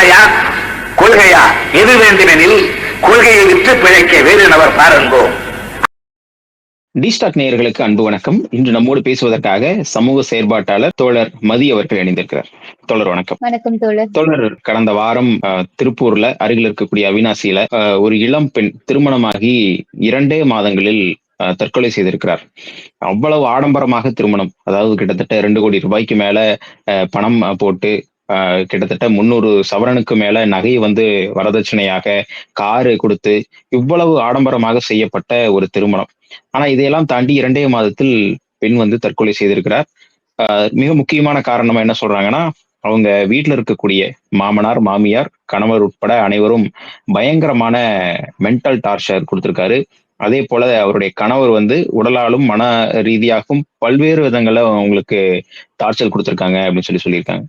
ஆணையா கொள்கையா? எது வேண்டுமெனில் கொள்கையை விற்று பிழைக்க வேறு நபர் பாருங்கோ. டிஸ்டாக் நேயர்களுக்கு அன்பு வணக்கம். இன்று நம்மோடு பேசுவதற்காக சமூக செயற்பாட்டாளர் தோழர் மதி அவர்கள் இணைந்திருக்கிறார். தோழர் வணக்கம். வணக்கம் தோழர். தோழர் கடந்த வாரம் திருப்பூர்ல அருகில் இருக்கக்கூடிய அவினாசியில ஒரு இளம் பெண் திருமணமாகி இரண்டே மாதங்களில் தற்கொலை செய்திருக்கிறார். அவ்வளவு ஆடம்பரமாக திருமணம் அதாவது கிட்டத்தட்ட ரெண்டு கோடி ரூபாய்க்கு மேல பணம் போட்டு கிட்டத்தட்ட முன்னூறு சவரனுக்கு மேல நகை வந்து வரதட்சணையாக காரு கொடுத்து இவ்வளவு ஆடம்பரமாக செய்யப்பட்ட ஒரு திருமணம். ஆனா இதையெல்லாம் தாண்டி இரண்டே மாதத்தில் பெண் வந்து தற்கொலை செய்திருக்கிறார். மிக முக்கியமான காரணமா என்ன சொல்றாங்கன்னா அவங்க வீட்டில் இருக்கக்கூடிய மாமனார் மாமியார் கணவர் உட்பட அனைவரும் பயங்கரமான மென்டல் டார்ச்சர் கொடுத்திருக்காரு. அதே போல அவருடைய கணவர் வந்து உடலாலும் மன ரீதியாகவும் பல்வேறு விதங்கள்ல அவங்களுக்கு டார்ச்சர் கொடுத்திருக்காங்க அப்படின்னு சொல்லி சொல்லியிருக்காங்க.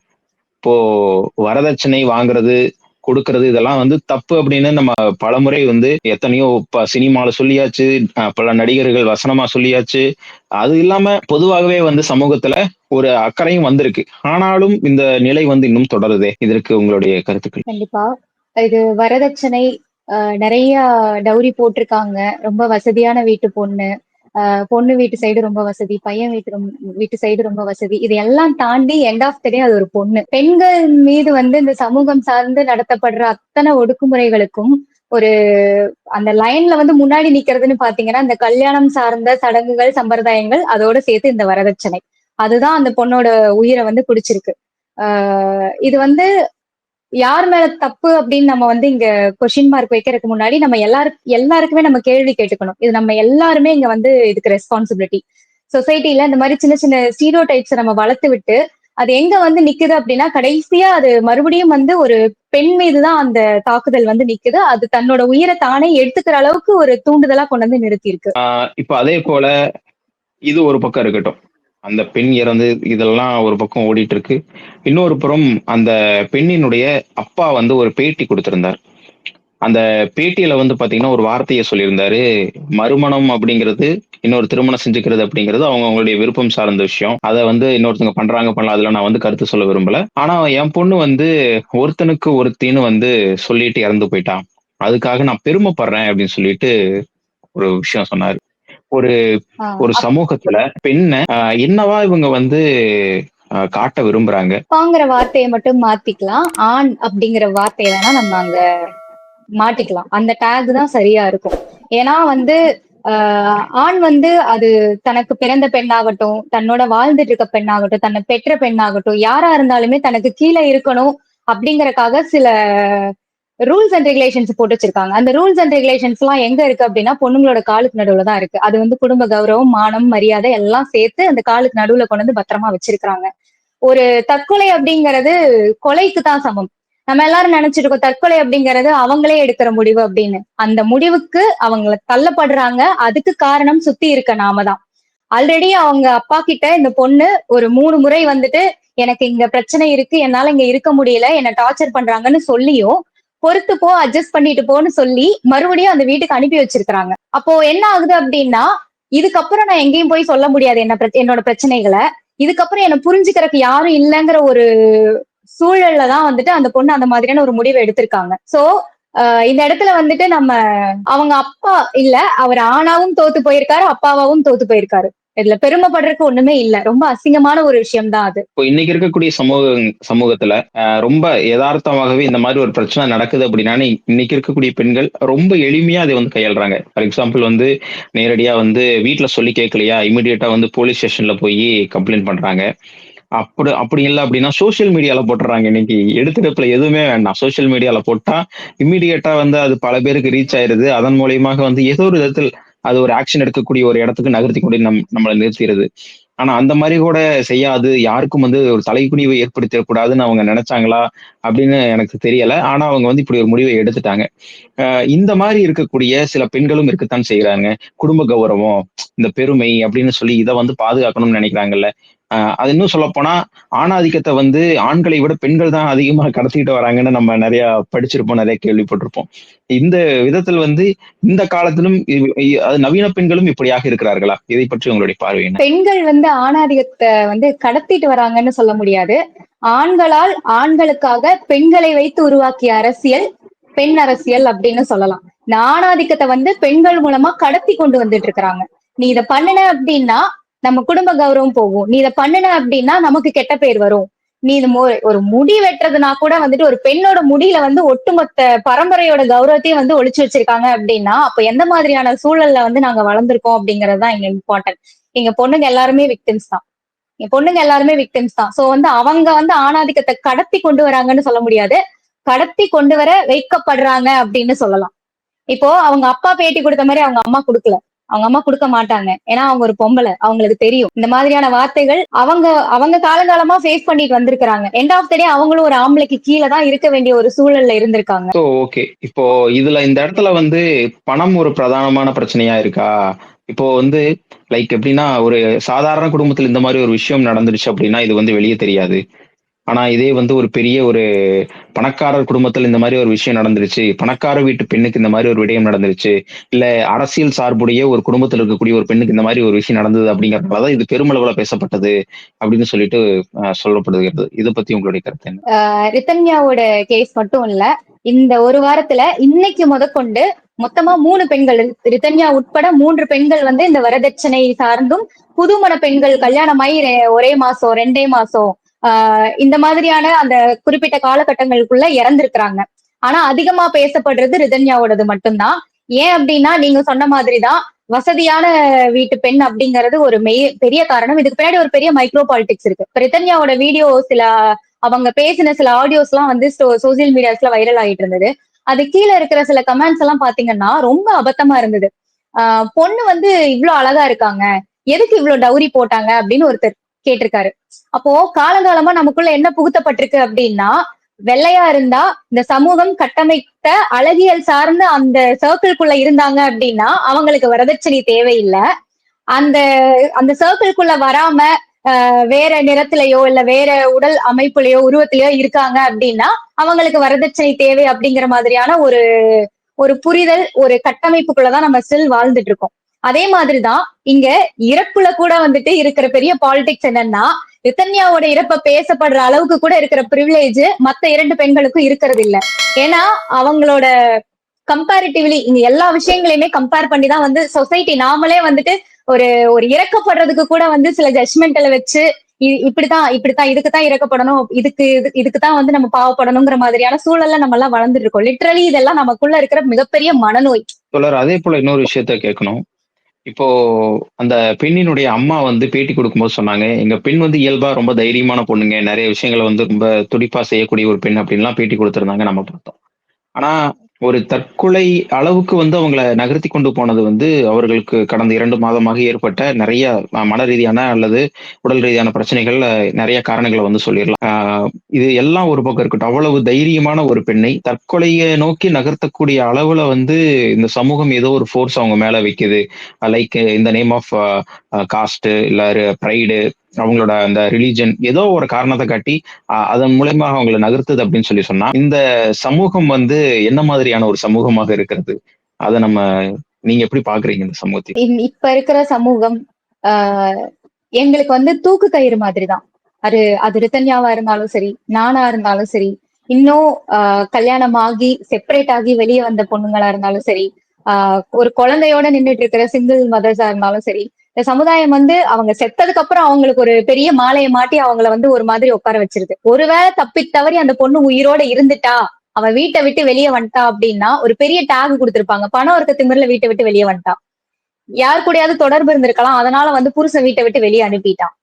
இப்போ வரதட்சணை வாங்குறது கொடுக்கறது இதெல்லாம் வந்து தப்பு அப்படின்னு நம்ம பலமுறை வந்து எத்தனையோ ப- சினிமால சொல்லியாச்சு பல நடிகர்கள் வசனமா சொல்லியாச்சு. அது இல்லாம பொதுவாகவே வந்து சமூகத்துல ஒரு அக்கறையும் வந்திருக்கு. ஆனாலும் இந்த நிலை வந்து இன்னும் தொடருதே. இதற்கு உங்களுடைய கருத்துக்கள். கண்டிப்பா. இது வரதட்சணை ஆஹ் நிறைய டௌரி போட்டிருக்காங்க. ரொம்ப வசதியான வீட்டு பொண்ணு. பொண்ணு வீட்டு சைடு ரொம்ப வசதி பையன் வீட்டு வீட்டு சைடு ரொம்ப வசதி. இது எல்லாம் தாண்டி எண்ட் ஆஃப் த டே அது ஒரு பொண்ணு. பெண்கள் மீது வந்து இந்த சமூகம் சார்ந்து நடத்தப்படுற அத்தனை ஒடுக்குமுறைகளுக்கும் ஒரு அந்த லைன்ல வந்து முன்னாடி நிக்கிறதுன்னு பாத்தீங்கன்னா இந்த கல்யாணம் சார்ந்த சடங்குகள் சம்பிரதாயங்கள் அதோட சேர்த்து இந்த வரதட்சணை. அதுதான் அந்த பொண்ணோட உயிரை வந்து பிடிச்சிருக்கு ஆஹ் இது வந்து யார் மேல தப்பு அப்படின்னு நம்ம வந்து இங்க கொஸ்டின் மார்க் வைக்கிறதுக்கு முன்னாடி நம்ம எல்லாருக்கு எல்லாருக்குமே நம்ம கேள்வி கேட்டுக்கணும். இது நம்ம எல்லாருமே இங்க வந்து இதுக்கு ரெஸ்பான்சிபிலிட்டி சொசைட்டில இந்த மாதிரி சின்ன சின்ன ஸ்டீரியோ டைப்ஸை நம்ம வளர்த்து விட்டு அது எங்க வந்து நிக்குது அப்படின்னா கடைசியா அது மறுபடியும் வந்து ஒரு பெண் மீதுதான் அந்த தாக்குதல் வந்து நிக்குது. அது தன்னோட உயிரை தானே எடுத்துக்கிற அளவுக்கு ஒரு தூண்டுதலா கொண்டு வந்து நிறுத்தி இருக்கு இப்ப அதே போல இது ஒரு பக்கம் இருக்கட்டும். அந்த பெண் இறந்து இதெல்லாம் ஒரு பக்கம் ஓடிட்டு இருக்கு இன்னொரு புறம் அந்த பெண்ணினுடைய அப்பா வந்து ஒரு பேட்டி கொடுத்திருந்தார். அந்த பேட்டியில வந்து பாத்தீங்கன்னா ஒரு வார்த்தையை சொல்லியிருந்தாரு. மறுமணம் அப்படிங்கிறது இன்னொரு திருமணம் செஞ்சுக்கிறது அப்படிங்கிறது அவங்க அவங்களுடைய விருப்பம் சார்ந்த விஷயம். அதை வந்து இன்னொருத்தவங்க பண்றாங்க பண்ணலாம். அதுல நான் வந்து கருத்து சொல்ல விரும்பல. ஆனா என் பொண்ணு வந்து ஒருத்தனுக்கு ஒருத்தின்னு வந்து சொல்லிட்டு இறந்து போயிட்டான் அதுக்காக நான் பெருமைப்படுறேன் அப்படின்னு சொல்லிட்டு ஒரு விஷயம் சொன்னாரு. ஒரு ஒரு சமூகத்துல பெண்ணை என்னவா இவங்க வந்து காட்ட விரும்புறாங்க? அப்பாங்கிற வார்த்தையை மட்டும் மாத்திக்கலாம். ஆண் அப்படிங்கிற வார்த்தையை வேணா நம்ம அங்க மாட்டிக்கலாம். அந்த டேக் தான் சரியா இருக்கும். ஏன்னா வந்து ஆஹ் ஆண் வந்து அது தனக்கு பிறந்த பெண்ணாகட்டும் தன்னோட வாழ்ந்துட்டு இருக்க பெண்ணாகட்டும் தன்னை பெற்ற பெண்ணாகட்டும் யாரா இருந்தாலுமே தனக்கு கீழே இருக்கணும் அப்படிங்கறக்காக சில ரூல்ஸ் அண்ட் ரெகுலேஷன்ஸ் போட்டு வச்சிருக்காங்க. அந்த ரூல்ஸ் அண்ட் ரெகுலேஷன்ஸ் எல்லாம் எங்க இருக்கு அப்படின்னா பொண்ணுங்களோட காலுக்கு நடுவுல தான் இருக்கு. அது வந்து குடும்ப கௌரவம் மானம் மரியாதை எல்லாம் சேர்த்து அந்த காலுக்கு நடுவுல கொண்டு வந்து பத்திரமா வச்சிருக்காங்க ஒரு தற்கொலை அப்படிங்கிறது கொலைக்கு தான் சமம். நம்ம எல்லாரும் நினைச்சிட்டு இருக்கோம் தற்கொலை அப்படிங்கிறது அவங்களே எடுக்கிற முடிவு அப்படின்னு. அந்த முடிவுக்கு அவங்கள தள்ளப்படுறாங்க. அதுக்கு காரணம் சுத்தி இருக்க நாம தான். ஆல்ரெடி அவங்க அப்பா கிட்ட இந்த பொண்ணு ஒரு மூணு முறை வந்துட்டு எனக்கு இங்க பிரச்சனை இருக்கு என்னால இங்க இருக்க முடியல என்ன டார்ச்சர் பண்றாங்கன்னு சொல்லியும் பொறுத்து போ அட்ஜஸ்ட் பண்ணிட்டு போன்னு சொல்லி மறுபடியும் அந்த வீட்டுக்கு அனுப்பி வச்சிருக்கிறாங்க. அப்போ என்ன ஆகுது அப்படின்னா இதுக்கப்புறம் நான் எங்கேயும் போய் சொல்ல முடியாது என்ன என்னோட பிரச்சனைகளை. இதுக்கப்புறம் என்ன புரிஞ்சுக்கிறதுக்கு யாரும் இல்லைங்கிற ஒரு சூழல்ல தான் வந்துட்டு அந்த பொண்ணு அந்த மாதிரியான ஒரு முடிவை எடுத்திருக்காங்க. சோ இந்த இடத்துல வந்துட்டு நம்ம அவங்க அப்பா இல்ல அவர் ஆணாவும் தோத்து போயிருக்காரு அப்பாவாவும் தோத்து போயிருக்காரு. இதுல பெருமைப்படுறதுக்கு ஒண்ணுமே இல்ல. ரொம்ப அசிங்கமான ஒரு விஷயம் தான் அது. இப்போ இன்னைக்கு இருக்கக்கூடிய சமூக சமூகத்துல ரொம்ப யதார்த்தமாகவே இந்த மாதிரி ஒரு பிரச்சனை நடக்குது அப்படின்னா இன்னைக்கு இருக்கக்கூடிய பெண்கள் ரொம்ப எளிமையா அதை வந்து கையாளுறாங்க. ஃபார் எக்ஸாம்பிள் வந்து நேரடியா வந்து வீட்டுல சொல்லி கேட்கலையா இமிடியேட்டா வந்து போலீஸ் ஸ்டேஷன்ல போய் கம்ப்ளைண்ட் பண்றாங்க. அப்படி அப்படி இல்லை அப்படின்னா சோஷியல் மீடியால போட்டுறாங்க இன்னைக்கு. எடுத்துடுப்புல எதுவுமே வேண்டாம். சோஷியல் மீடியால போட்டா இம்மிடியேட்டா வந்து அது பல பேருக்கு ரீச் ஆயிருது. அதன் மூலியமாக வந்து ஏதோ ஒரு விதத்தில் அது ஒரு ஆக்ஷன் எடுக்கக்கூடிய ஒரு இடத்துக்கு நகர்த்தி கொண்டு நம் நம்மளை நிறுத்திடுது. ஆனா அந்த மாதிரி கூட செய்யாது. யாருக்கும் வந்து ஒரு தலைக்குனிவை ஏற்படுத்திடக்கூடாதுன்னு அவங்க நினைச்சாங்களா அப்படின்னு எனக்கு தெரியல. ஆனா அவங்க வந்து இப்படி ஒரு முடிவை எடுத்துட்டாங்க. ஆஹ் இந்த மாதிரி இருக்கக்கூடிய சில பெண்களும் இருக்கத்தான் செய்யறாங்க குடும்ப கௌரவம் இந்த பெருமை அப்படின்னு சொல்லி இதை வந்து பாதுகாக்கணும்னு நினைக்கிறாங்கல்ல. அது இன்னும் சொல்ல போனா ஆணாதிக்கத்தை வந்து ஆண்களை விட பெண்கள் தான் அதிகமா கடத்திட்டு வராங்கன்னு நம்ம நிறைய படிச்சிருப்போம் நிறைய கேள்விப்பட்டிருப்போம். இந்த விதத்தில் வந்து இந்த காலத்திலும் அது நவீன பெண்களும் இப்படியாக இருக்கிறார்களா? இதை பற்றி உங்களுடைய பார்வை பெண்கள் வந்து ஆணாதிக்கத்தை வந்து கடத்திட்டு வராங்கன்னு சொல்ல முடியாது. ஆண்களால் ஆண்களுக்காக பெண்களை வைத்து உருவாக்கிய அரசியல் பெண் அரசியல் அப்படின்னு சொல்லலாம். இந்த ஆணாதிக்கத்தை வந்து பெண்கள் மூலமா கடத்தி கொண்டு வந்துட்டு இருக்கிறாங்க. நீ இதை பண்ணுன அப்படின்னா நம்ம குடும்ப கௌரவம் போகும். நீ இதை பண்ணுன அப்படின்னா நமக்கு கெட்ட பேர் வரும். நீ இது ஒரு முடி வெட்டுறதுனா கூட வந்துட்டு ஒரு பெண்ணோட முடியில வந்து ஒட்டுமொத்த பரம்பரையோட கௌரவத்தையும் வந்து ஒழிச்சு வச்சிருக்காங்க அப்படின்னா அப்ப எந்த மாதிரியான சூழல்ல வந்து நாங்க வளர்ந்துருக்கோம் அப்படிங்கறது தான் இம்பார்ட்டன்ட் எங்க பொண்ணுங்க எல்லாருமே விக்டிம்ஸ் தான். என் பொண்ணுங்க எல்லாருமே விக்டிம்ஸ் தான். சோ வந்து அவங்க வந்து ஆணாதிக்கத்தை கடத்தி கொண்டு வராங்கன்னு சொல்ல முடியாது. கடத்தி கொண்டு வர வைக்கப்படுறாங்க அப்படின்னு சொல்லலாம். இப்போ அவங்க அப்பா பேட்டி கொடுத்த மாதிரி அவங்க அம்மா கொடுக்கல. அவங்க அம்மா கொடுக்க மாட்டாங்க. ஏன்னா அவங்க ஒரு பொம்பளை. அவங்களுக்கு தெரியும். இந்த மாதிரியான வார்த்தைகள் அவங்க அவங்க காலங்காலமா ஃபேஸ் பண்ணிட்டு வந்திருக்காங்க எண்ட் ஆஃப் த டே அவங்களும் ஒரு ஆம்பளைக்கு கீழே தான் இருக்க வேண்டிய ஒரு சூழல்ல இருந்திருக்காங்க. ஓகே இப்போ இதுல இந்த இடத்துல வந்து பணம் ஒரு பிரதானமான பிரச்சனையா இருக்கா? இப்போ வந்து லைக் எப்படின்னா ஒரு சாதாரண குடும்பத்துல இந்த மாதிரி ஒரு விஷயம் நடந்துருச்சு அப்படின்னா இது வந்து வெளியே தெரியாது. ஆனா இதே வந்து ஒரு பெரிய ஒரு பணக்காரர் குடும்பத்துல இந்த மாதிரி ஒரு விஷயம் நடந்துருச்சு. பணக்கார வீட்டு பெண்ணுக்கு இந்த மாதிரி ஒரு விடயம் நடந்துருச்சு. இல்ல அரசியல் சார்புடைய ஒரு குடும்பத்துல இருக்கக்கூடிய ஒரு பெண்ணுக்கு இந்த மாதிரி ஒரு விஷயம் நடந்தது அப்படிங்கறதுனாலதான் இது பெருமளவுல பேசப்பட்டது அப்படின்னு சொல்லிட்டு சொல்லப்படுகிறது. இதை பத்தி உங்களுடைய கருத்து என்ன? ரித்தன்யாவோட கேஸ் மட்டும் இல்ல இந்த ஒரு வாரத்துல இன்னைக்கு முதற்கொண்டு மொத்தமா மூணு பெண்கள் ரித்தன்யா உட்பட மூன்று பெண்கள் வந்து இந்த வரதட்சணை சார்ந்தும் புதுமண பெண்கள் கல்யாணமாயி ரெ- ஒரே மாசம் ரெண்டே மாசம் ஆஹ் இந்த மாதிரியான அந்த குறிப்பிட்ட காலகட்டங்களுக்குள்ள இறந்திருக்கிறாங்க. ஆனா அதிகமா பேசப்படுறது ரிதன்யாவோடது மட்டும்தான் ஏன் அப்படின்னா நீங்க சொன்ன மாதிரிதான் வசதியான வீட்டு பெண் அப்படிங்கிறது ஒரு மெய் பெரிய காரணம். இதுக்கு பின்னாடி ஒரு பெரிய மைக்ரோ பாலிடிக்ஸ் இருக்கு. இப்ப ரிதன்யாவோட வீடியோ சில அவங்க பேசின சில ஆடியோஸ் எல்லாம் வந்து சோசியல் மீடியாஸ்ல வைரல் ஆயிட்டு இருந்தது. அது கீழே இருக்கிற சில கமெண்ட்ஸ் எல்லாம் பாத்தீங்கன்னா ரொம்ப அபத்தமா இருந்தது. ஆஹ் பொண்ணு வந்து இவ்வளவு அழகா இருக்காங்க. எதுக்கு இவ்வளவு டவுரி போட்டாங்க அப்படின்னு ஒருத்தர் கேட்டிருக்காரு. அப்போ காலங்காலமா நமக்குள்ள என்ன புகுத்தப்பட்டிருக்கு அப்படின்னா வெள்ளையா இருந்தா இந்த சமூகம் கட்டமைத்த அழகியல் சார்ந்த அந்த சர்க்கிள்குள்ள இருந்தாங்க அப்படின்னா அவங்களுக்கு வரதட்சணை தேவையில்லை. அந்த அந்த சர்க்கிள்குள்ள வராம ஆஹ் வேற நிறத்திலேயோ இல்ல வேற உடல் அமைப்புலயோ உருவத்திலயோ இருக்காங்க அப்படின்னா அவங்களுக்கு வரதட்சணை தேவை அப்படிங்கிற மாதிரியான ஒரு ஒரு புரிதல் ஒரு கட்டமைப்புக்குள்ளதான் நம்ம ஸ்டில் வாழ்ந்துட்டு இருக்கோம். அதே மாதிரிதான் இங்க இறப்புல கூட வந்துட்டு இருக்கிற பெரிய பாலிடிக்ஸ் என்னன்னா ரித்தன்யாவோட இறப்ப பேசப்படுற அளவுக்கு கூட இருக்கிற ப்ரிவிலேஜ் மத்த இரண்டு பெண்களுக்கும் இருக்கிறது இல்ல ஏன்னா அவங்களோட கம்பேரிட்டிவ்லி இங்க எல்லா விஷயங்களையுமே கம்பேர் பண்ணி தான் வந்து சொசைட்டி நாமளே வந்துட்டு ஒரு ஒரு இறக்கப்படுறதுக்கு கூட வந்து சில ஜட்மெண்ட்ல வச்சு இ- இப்படித்தான் இப்படித்தான் இறக்கப்படணும் இதுக்கு இது- வந்து நம்ம பாவப்படணுங்கிற மாதிரியான சூழல்ல நம்ம எல்லாம் வளர்ந்துட்டு இருக்கோம். லிட்ரலி இதெல்லாம் நமக்குள்ள இருக்கிற மிகப்பெரிய மனநோய். அதே போல இன்னொரு விஷயத்த கேட்கணும். இப்போ அந்த பெண்ணினுடைய அம்மா வந்து பேட்டி கொடுக்கும்போது சொன்னாங்க எங்க பெண் வந்து இயல்பா ரொம்ப தைரியமான பொண்ணுங்க நிறைய விஷயங்களை வந்து ரொம்ப துடிப்பா செய்யக்கூடிய ஒரு பெண் அப்படின்லாம் பேட்டி கொடுத்திருந்தாங்க நம்ம பார்த்தோம். ஆனா ஒரு தற்கொலை அளவுக்கு வந்து அவங்கள நகர்த்தி கொண்டு போனது வந்து அவர்களுக்கு கடந்த இரண்டு மாதமாக ஏற்பட்ட நிறைய மன ரீதியான அல்லது உடல் ரீதியான பிரச்சனைகள் நிறைய காரணங்களை வந்து சொல்லிடலாம். இது எல்லாம் ஒரு பக்கம் இருக்கட்டும். அவ்வளவு தைரியமான ஒரு பெண்ணை தற்கொலையை நோக்கி நகர்த்தக்கூடிய அளவுல வந்து இந்த சமூகம் ஏதோ ஒரு ஃபோர்ஸ் அவங்க மேல வைக்குது. லைக் இந்த நேம் ஆஃப் காஸ்ட் இல்ல ப்ரைடு அவங்களோட அந்த ரிலீஜன் ஏதோ ஒரு காரணத்தை காட்டி அதன் மூலயமா அவங்கள நகர்த்துது அப்படின்னு சொல்லி சொன்னா இந்த சமூகம் வந்து என்ன மாதிரியான ஒரு சமூகமாக இருக்கிறது? அதை நம்ம நீங்க எப்படி பாக்குறீங்க இந்த சமூகத்தை? இப்ப இருக்கிற சமூகம் ஆஹ் எங்களுக்கு வந்து தூக்கு கயிறு மாதிரிதான். அது அது ரித்தன்யாவா இருந்தாலும் சரி நானா இருந்தாலும் சரி இன்னும் ஆஹ் கல்யாணம் ஆகி செப்பரேட் ஆகி வெளியே வந்த பொண்ணுங்களா இருந்தாலும் சரி ஆஹ் ஒரு குழந்தையோட நின்னுட்டு இருக்கிற சிங்கிள் மதர்ஸா இருந்தாலும் சரி இந்த சமுதாயம் வந்து அவங்க செத்ததுக்கு அப்புறம் அவங்களுக்கு ஒரு பெரிய மாலையை மாட்டி அவங்கள வந்து ஒரு மாதிரி உட்கார வச்சிருது. ஒருவேளை தப்பி தவறி அந்த பொண்ணு உயிரோட இருந்துட்டா அவ வீட்டை விட்டு வெளியே வந்துட்டா அப்படின்னா ஒரு பெரிய டேக் கொடுத்திருப்பாங்க. பணம் இருக்க திமிர்ல வீட்டை விட்டு வெளியே வந்துட்டான் யார் கூடயாவது தொடர்பு இருந்திருக்கலாம் அதனால வந்து புருஷன் வீட்டை விட்டு வெளியே அனுப்பிட்டான்.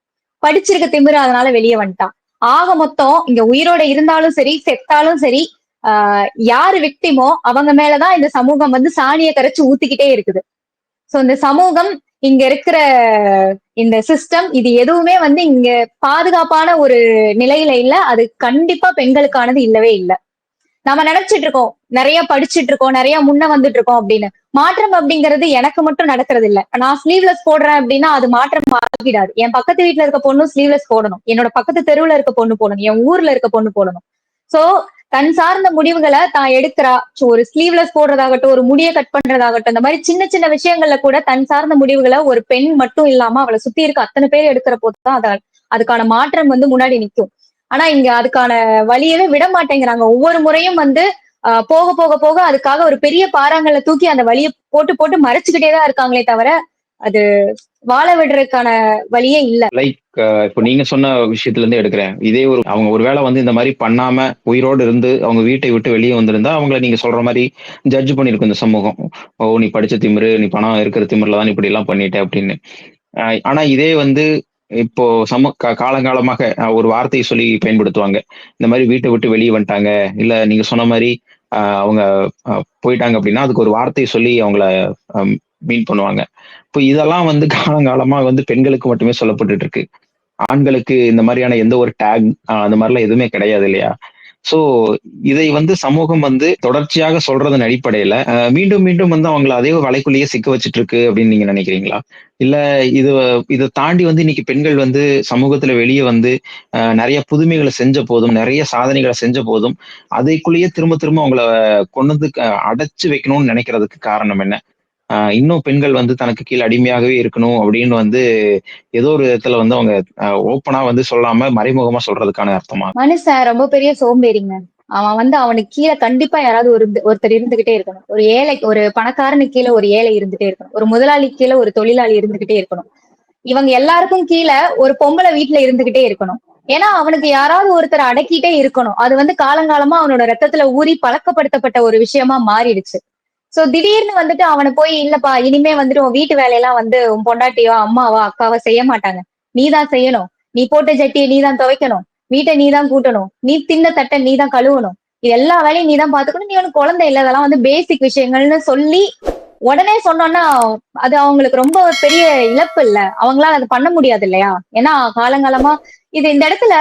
படிச்சிருக்க திமிரு அதனால வெளியே வந்துட்டான். ஆக மொத்தம் இங்க உயிரோட இருந்தாலும் சரி செத்தாலும் சரி ஆஹ் யாரு விக்டிமோ அவங்க மேலதான் இந்த சமூகம் வந்து சாணியை கரைச்சு ஊத்திக்கிட்டே இருக்குது. சோ இந்த சமூகம் இங்க இருக்கிற இந்த சிஸ்டம் இது எதுவுமே வந்து இங்க பாதுகாப்பான ஒரு நிலையில இல்ல. அது கண்டிப்பா பெண்களுக்கானது இல்லவே இல்ல. நாம நினைச்சிட்டு இருக்கோம். நிறைய படிச்சிட்டு இருக்கோம். நிறைய முன்ன வந்துட்டு இருக்கோம் அப்படின்னு. மாற்றம் அப்படிங்கிறது எனக்கு மட்டும் நடக்கிறது இல்ல. நான் ஸ்லீவ்லெஸ் போடுறேன் அப்படின்னா அது மாற்றம் ஆகிடாது என் பக்கத்து வீட்ல இருக்க பொண்ணும் ஸ்லீவ்லெஸ் போடணும். என்னோட பக்கத்து தெருவுல இருக்க பொண்ணு போடணும். என் ஊர்ல இருக்க பொண்ணு போடணும். சோ தன் சார்ந்த முடிவுகளை தான் எடுக்கிறா. ஒரு ஸ்லீவ்லெஸ் போடுறதாகட்டும் ஒரு முடியை கட் பண்றதாகட்டும் இந்த மாதிரி சின்ன சின்ன விஷயங்கள்ல கூட தன் சார்ந்த முடிவுகளை ஒரு பெண் மட்டும் இல்லாம அவளை சுத்தி இருக்க அத்தனை பேர் எடுக்கிற போதுதான் அத அதுக்கான மாற்றம் வந்து முன்னாடி நிக்கும். ஆனா இங்க அதுக்கான வழியவே விட மாட்டேங்கிறாங்க. ஒவ்வொரு முறையும் வந்து ஆஹ் போக போக போக அதுக்காக ஒரு பெரிய பாறாங்கல்ல தூக்கி அந்த வழியை போட்டு போட்டு மறைச்சுக்கிட்டே தான் இருக்காங்களே தவிர அது வாழ விடுறதுக்கான வழியே இல்ல. லைக் இப்போ நீங்க சொன்ன விஷயத்துல இருந்து எடுக்கிறேன். இதே ஒரு அவங்க ஒருவேளை வந்து இந்த மாதிரி பண்ணாம உயிரோடு இருந்து அவங்க வீட்டை விட்டு வெளியே வந்திருந்தா அவங்கள நீங்க சொல்ற மாதிரி ஜட்ஜ் பண்ணிருக்கும் இந்த சமூகம். ஓ நீ படிச்ச திமிரு நீ பணம் இருக்கிற திமிரில தான் இப்படி எல்லாம் பண்ணிட்ட அப்படின்னு. ஆஹ் ஆனா இதே வந்து இப்போ சம காலங்காலமாக ஒரு வார்த்தையை சொல்லி பயன்படுத்துவாங்க. இந்த மாதிரி வீட்டை விட்டு வெளியே வந்துட்டாங்க. இல்ல நீங்க சொன்ன மாதிரி ஆஹ் அவங்க போயிட்டாங்க அப்படின்னா அதுக்கு ஒரு வார்த்தையை சொல்லி அவங்கள மீன் பண்ணுவாங்க. இப்போ இதெல்லாம் வந்து காலங்காலமா வந்து பெண்களுக்கு மட்டுமே சொல்லப்பட்டுட்டு இருக்கு. ஆண்களுக்கு இந்த மாதிரியான எந்த ஒரு டேக் அந்த மாதிரிலாம் எதுவுமே கிடையாது இல்லையா? சோ இதை வந்து சமூகம் வந்து தொடர்ச்சியாக சொல்றதன் அடிப்படையில மீண்டும் மீண்டும் வந்து அவங்கள அதே வலைக்குள்ளேயே சிக்க வச்சுட்டு இருக்கு அப்படின்னு நீங்க நினைக்கிறீங்களா? இல்ல இது இதை தாண்டி வந்து இன்னைக்கு பெண்கள் வந்து சமூகத்துல வெளியே வந்து நிறைய புதுமைகளை செஞ்ச போதும் நிறைய சாதனைகளை செஞ்ச போதும் அதைக்குள்ளேயே திரும்ப திரும்ப அவங்கள கொண்டு வந்து அடைச்சு வைக்கணும்னு நினைக்கிறதுக்கு காரணம் என்ன? இன்னும் பெண்கள் வந்து தனக்கு கீழே அடிமையாகவே இருக்கணும் அப்படின்னு வந்து ஏதோ ஒரு விதத்துல வந்து அவங்க ஓப்பனா வந்து சொல்லாம மறைமுகமா சொல்றதுக்கான அர்த்தமா? மனுஷன் ரொம்ப பெரிய சோம்பேறிங்க. அவன் வந்து அவனுக்கு கீழே கண்டிப்பா யாராவது ஒரு ஒருத்தர் இருந்துகிட்டே இருக்கணும். ஒரு ஏழை ஒரு பணக்காரனுக்கு கீழே ஒரு ஏழை இருந்துட்டே இருக்கணும். ஒரு முதலாளி கீழே ஒரு தொழிலாளி இருந்துகிட்டே இருக்கணும். இவங்க எல்லாருக்கும் கீழே ஒரு பொம்பளை வீட்டுல இருந்துகிட்டே இருக்கணும். ஏன்னா அவனுக்கு யாராவது ஒருத்தர் அடக்கிட்டே இருக்கணும். அது வந்து காலங்காலமா அவனோட ரத்தத்துல ஊறி பழக்கப்படுத்தப்பட்ட ஒரு விஷயமா மாறிடுச்சு. சோ திடீர்னு வந்துட்டு அவனை போய் இல்லப்பா இனிமே வந்துட்டு உன் வீட்டு வேலையெல்லாம் வந்து உன் பொண்டாட்டியோ அம்மாவோ அக்காவோ செய்ய மாட்டாங்க. நீதான் செய்யணும். நீ போட்ட ஜட்டியை நீதான் துவைக்கணும். வீட்டை நீதான் கூட்டணும். நீ தின்ன தட்டை நீதான் கழுவணும். இது எல்லா வேலையும் நீதான் பாத்துக்கணும் நீ ஒன்னும் குழந்தை இல்ல. அதெல்லாம் வந்து பேசிக் விஷயங்கள்னு சொல்லி உடனே சொன்னோம்னா அது அவங்களுக்கு ரொம்ப பெரிய இழப்பு இல்ல. அவங்களால அது பண்ண முடியாது இல்லையா? ஏன்னா காலங்காலமா இது இந்த இடத்துல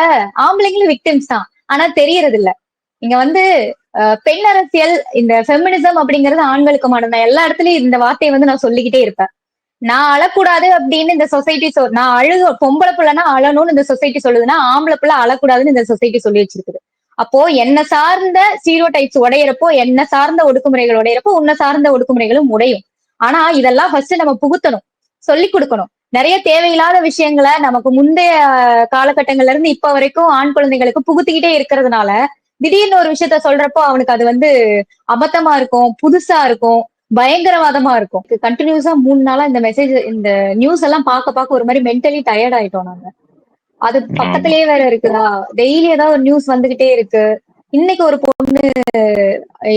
ஆம்பளைங்களும் விக்டிம்ஸ் தான். ஆனா தெரியறது இல்ல இங்க வந்து பெண் அரசியல் இந்த ஃபெமினிசம் அப்படிங்கிறது ஆண்களுக்கு மட்டும்தான் எல்லா இடத்துலயும் இந்த வார்த்தையை வந்து நான் சொல்லிக்கிட்டே இருப்பேன். நான் அழக்கூடாது அப்படின்னு இந்த சொசைட்டி சொல் நான் அழுக பொம்பளை பிள்ளைனா அழணும்னு இந்த சொசைட்டி சொல்லுதுன்னா ஆம்பளை பிள்ளை அழக்கூடாதுன்னு இந்த சொசைட்டி சொல்லி வச்சிருக்குது. அப்போ என்ன சார்ந்த சீரோ டைப்ஸ் உடையிறப்போ என்ன சார்ந்த ஒடுக்குமுறைகள் உடையிறப்போ உன்னை சார்ந்த ஒடுக்குமுறைகளும் உடையும். ஆனா இதெல்லாம் ஃபர்ஸ்ட் நம்ம புகுத்தணும். சொல்லி கொடுக்கணும். நிறைய தேவையில்லாத விஷயங்களை நமக்கு முந்தைய காலகட்டங்கள்ல இருந்து இப்ப வரைக்கும் ஆண் குழந்தைகளுக்கு புகுத்திக்கிட்டே இருக்கிறதுனால திடீர்னு ஒரு விஷயத்த சொல்றப்போ அவனுக்கு அது வந்து அபத்தமா இருக்கும் புதுசா இருக்கும் பயங்கரவாதமா இருக்கும். கண்டினியூஸா மூணு நாளா இந்த மெசேஜ் இந்த நியூஸ் எல்லாம் பார்க்க பார்க்க ஒரு மாதிரி மென்டலி டயர்ட் ஆயிட்டோம் நாங்க. அது பக்கத்திலேயே வேற இருக்குதா? டெய்லி ஏதாவது ஒரு நியூஸ் வந்துகிட்டே இருக்கு. இன்னைக்கு ஒரு பொண்ணு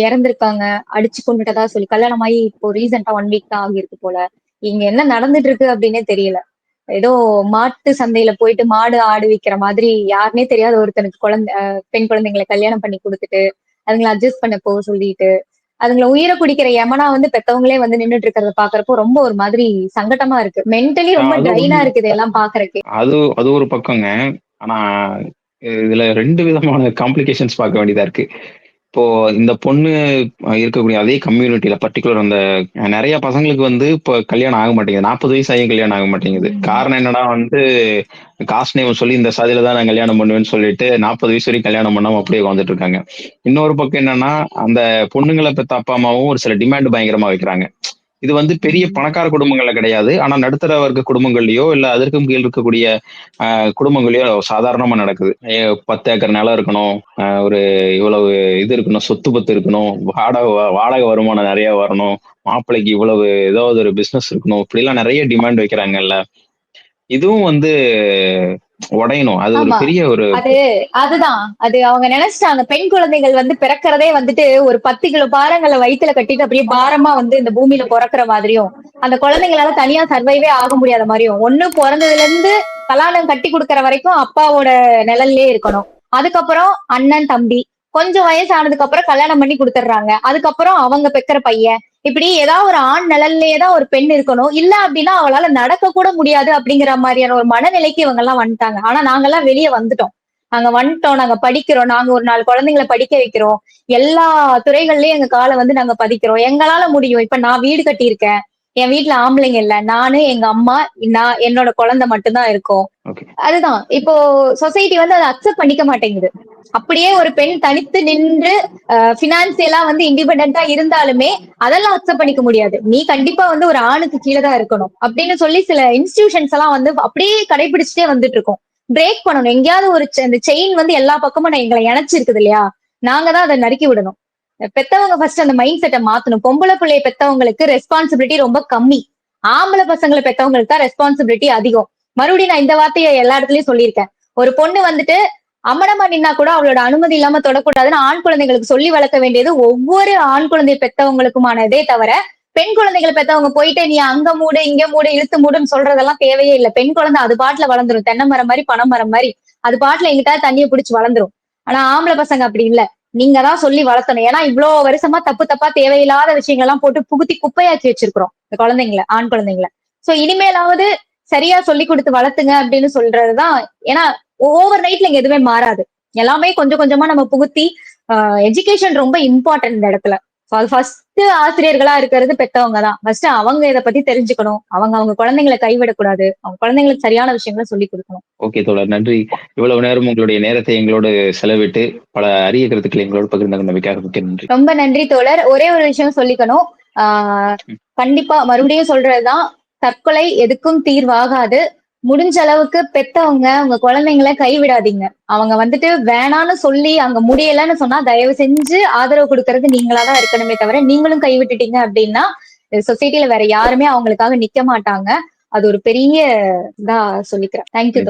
இறந்திருக்காங்க. அடிச்சு கொண்டுட்டதா சொல்லி கல்யாணம் ஆகி இப்போ ரீசெண்டா ஒன் வீக் தான் ஆகியிருக்கு போல. இங்க என்ன நடந்துட்டு இருக்கு அப்படின்னே தெரியல. ஏதோ மாட்டு சந்தையில போயிட்டு மாடு ஆடு விக்கிற மாதிரி யாருனே தெரியாத ஒருத்தனுக்கு குழந்தை பெண் குழந்தைங்களை கல்யாணம் பண்ணி கொடுத்துட்டு அதுங்களை அட்ஜஸ்ட் பண்ண போக சொல்லிட்டு அதுங்களை உயிரை குடிக்கிற யமனா வந்து பெத்தவங்களே வந்து நின்னுட்டு இருக்கிறத பாக்குறப்போ ரொம்ப ஒரு மாதிரி சங்கடமா இருக்கு. மென்டலி ரொம்ப ட்ரைனா. இருக்கு இதெல்லாம் பாக்குறதுக்கு அது அது ஒரு பக்கங்க. ஆனா இதுல ரெண்டு விதமான காம்ப்ளிகேஷன்ஸ் பார்க்க வேண்டியதா இருக்கு. இப்போ இந்த பொண்ணு இருக்கக்கூடிய அதே கம்யூனிட்டியில பர்டிகுலர் அந்த நிறைய பசங்களுக்கு வந்து இப்போ கல்யாணம் ஆக மாட்டேங்குது. நாற்பது வயசு ஆகியும் கல்யாணம் ஆக மாட்டேங்குது. காரணம் என்னன்னா வந்து காஸ்ட் நேம் சொல்லி இந்த சாதியில தான் நான் கல்யாணம் பண்ணுவேன்னு சொல்லிட்டு நாற்பது வயசு வரைக்கும் கல்யாணம் பண்ணாம அப்படியே வந்துட்டு இருக்காங்க. இன்னொரு பக்கம் என்னன்னா அந்த பொண்ணுங்களை பெத்த அப்பா அம்மாவும் ஒரு சில டிமாண்ட் பயங்கரமா வைக்கிறாங்க. இது வந்து பெரிய பணக்கார குடும்பங்கள்ல கிடையாது. ஆனா நடுத்தர வர்க்க குடும்பங்கள்லயோ இல்ல அதற்கும் கீழ் இருக்கக்கூடிய ஆஹ், குடும்பங்கள்லயோ சாதாரணமா நடக்குது. பத்து ஏக்கர் நிலம் இருக்கணும் ஒரு இவ்வளவு இது இருக்கணும் சொத்து பத்து இருக்கணும் வாடகை வாடகை வருமானம் நிறைய வரணும் மாப்பிள்ளைக்கு இவ்வளவு ஏதாவது ஒரு பிசினஸ் இருக்கணும் இப்படி எல்லாம் நிறைய டிமாண்ட் வைக்கிறாங்கல்ல. இதுவும் வந்து உடையணும். அது ஒரு. பெரிய ஒரு அது அதுதான். அது அவங்க நினைச்சிட்டாங்க. பெண் குழந்தைகள் வந்து பிறக்கிறதே வந்துட்டு ஒரு பத்து கிலோ பாரங்களை வயித்துல கட்டிட்டு அப்படியே பாரமா வந்து இந்த பூமியில பிறக்கிற மாதிரியும் அந்த குழந்தைங்களால தனியா சர்வைவே ஆக முடியாத மாதிரியும் ஒண்ணு பிறந்ததுல இருந்து கல்யாணம் கட்டி கொடுக்கற வரைக்கும் அப்பாவோட நிழல்லே இருக்கணும். அதுக்கப்புறம் அண்ணன் தம்பி. கொஞ்சம் வயசு ஆனதுக்கு அப்புறம் கல்யாணம் பண்ணி கொடுத்துட்றாங்க. அதுக்கப்புறம் அவங்க பெக்கிற பையன். இப்படி ஏதாவது ஒரு ஆண் நிழல்லே தான் ஒரு பெண் இருக்கணும். இல்ல அப்படின்னா அவளால நடக்க கூட முடியாது அப்படிங்கிற மாதிரியான ஒரு மனநிலைக்கு இவங்க எல்லாம் வந்துட்டாங்க. ஆனா நாங்கெல்லாம் வெளியே வந்துட்டோம். நாங்க வந்துட்டோம். நாங்க படிக்கிறோம். நாங்க ஒரு நாலு குழந்தைங்களை படிக்க வைக்கிறோம். எல்லா துறைகள்லயும் எங்க காலை வந்து நாங்க பதிக்கிறோம். எங்களால முடியும். இப்ப நான் வீடு கட்டியிருக்கேன். என் வீட்ல ஆம்பளைங்க இல்ல. நானு எங்க அம்மா நான் என்னோட குழந்தை மட்டும்தான் இருக்கோம். அதுதான். இப்போ சொசைட்டி வந்து அதை அக்செப்ட் பண்ணிக்க மாட்டேங்குது. அப்படியே ஒரு பெண் தனித்து நின்று பினான்சியலா வந்து இண்டிபெண்டா இருந்தாலுமே அதெல்லாம் அக்செப்ட் பண்ணிக்க முடியாது. நீ கண்டிப்பா வந்து ஒரு ஆணுக்கு கீழே தான் இருக்கணும். அப்படின்னு சொல்லி சில இன்ஸ்டிடியூஷன்ஸ் எல்லாம் வந்து அப்படியே கடைபிடிச்சிட்டே வந்துட்டு இருக்கோம். பிரேக் பண்ணணும். எங்கேயாவது ஒரு இந்த செயின் வந்து எல்லா பக்கமும் நான் எங்களை இணைச்சிருக்குது இல்லையா? நாங்க தான் அதை நறுக்கி விடணும். பெத்தவங்க ஃபர்ஸ்ட் அந்த மைண்ட் செட்டை மாத்தணும். பொம்பளை பிள்ளைய பெத்தவங்களுக்கு ரெஸ்பான்சிபிலிட்டி ரொம்ப கம்மி. ஆம்பளை பசங்களை பெத்தவங்களுக்கு தான் ரெஸ்பான்சிபிலிட்டி அதிகம். மறுபடியும் நான் இந்த வார்த்தையை எல்லா இடத்துலயும் சொல்லியிருக்கேன். ஒரு பொண்ணு வந்துட்டு அம்மனமா நின்னா கூட அவளோட அனுமதி இல்லாம தொடக்கூடாதுன்னு ஆண் குழந்தைகளுக்கு சொல்லி வளர்க்க வேண்டியது ஒவ்வொரு ஆண் குழந்தை பெத்தவங்களுக்குமானதே தவிர பெண் குழந்தைகளை பெத்தவங்க போயிட்டு நீ அங்க மூடு இங்க மூடு இழுத்து மூடுன்னு சொல்றதெல்லாம் தேவையே இல்லை. பெண் குழந்தை அது பாட்டுல வளர்ந்துரும். தென்னை மரம் மாதிரி பனை மரம் மாதிரி. அது பாட்டுல எங்கிட்ட தண்ணியை பிடிச்சி வளர்ந்துரும். ஆனா ஆம்பளை பசங்க அப்படி இல்ல. நீங்க தான் சொல்லி வளர்த்தணும். ஏன்னா இவ்வளவு வருஷமா தப்பு தப்பா தேவையில்லாத விஷயங்கள் எல்லாம் போட்டு புகுத்தி குப்பையாக்கி வச்சிருக்கிறோம் இந்த குழந்தைங்களை ஆண் குழந்தைங்களை. சோ இனிமேலாவது சரியா சொல்லி கொடுத்து வளர்த்துங்க அப்படின்னு சொல்றதுதான். ஏன்னா ஓவர் நைட்ல இங்க எதுவுமே மாறாது. எல்லாமே கொஞ்சம் கொஞ்சமா நம்ம புகுத்தி எஜுகேஷன் ரொம்ப இம்பார்ட்டன்ட் இந்த இடத்துல. ஃபர்ஸ்ட் ஆசிரியர்களா இருக்கிறது பெத்தவங்க தான் ஃபர்ஸ்ட் அவங்க இதை பத்தி தெரிஞ்சுக்கணும். அவங்க அவங்க குழந்தைங்களை கைவிடக்கூடாது. அவங்க குழந்தைங்களுக்கு சரியான விஷயங்களை சொல்லி கொடுக்கணும். ஓகே தோழர். நன்றி. இவ்வளவு நேரம் உங்களுடைய நேரத்தை எங்களோடு செலவிட்டு பல அரிய கருத்துக்களை எங்களோடு பகிர்ந்து மிக்க நன்றி. ரொம்ப நன்றி தோழர். ஒரே ஒரு விஷயம் சொல்லிக்கணும். ஆஹ் கண்டிப்பா மறுபடியும் சொல்றதுதான் தற்கொலை எதுக்கும் தீர்வாகாது. முடிஞ்ச அளவுக்கு பெத்தவங்க உங்க குழந்தைங்களை கைவிடாதீங்க. அவங்க வந்துட்டு வேணான்னு சொல்லி அங்க முடியலன்னு சொன்னா தயவு செஞ்சு ஆதரவு கொடுக்கறது நீங்களாதான் இருக்கணுமே தவிர நீங்களும் கைவிட்டுட்டீங்க அப்படின்னா சொசைட்டில வேற யாருமே அவங்களுக்காக நிக்க மாட்டாங்க. அது ஒரு பெரிய இதா சொல்லிக்கிறேன். தேங்க்யூ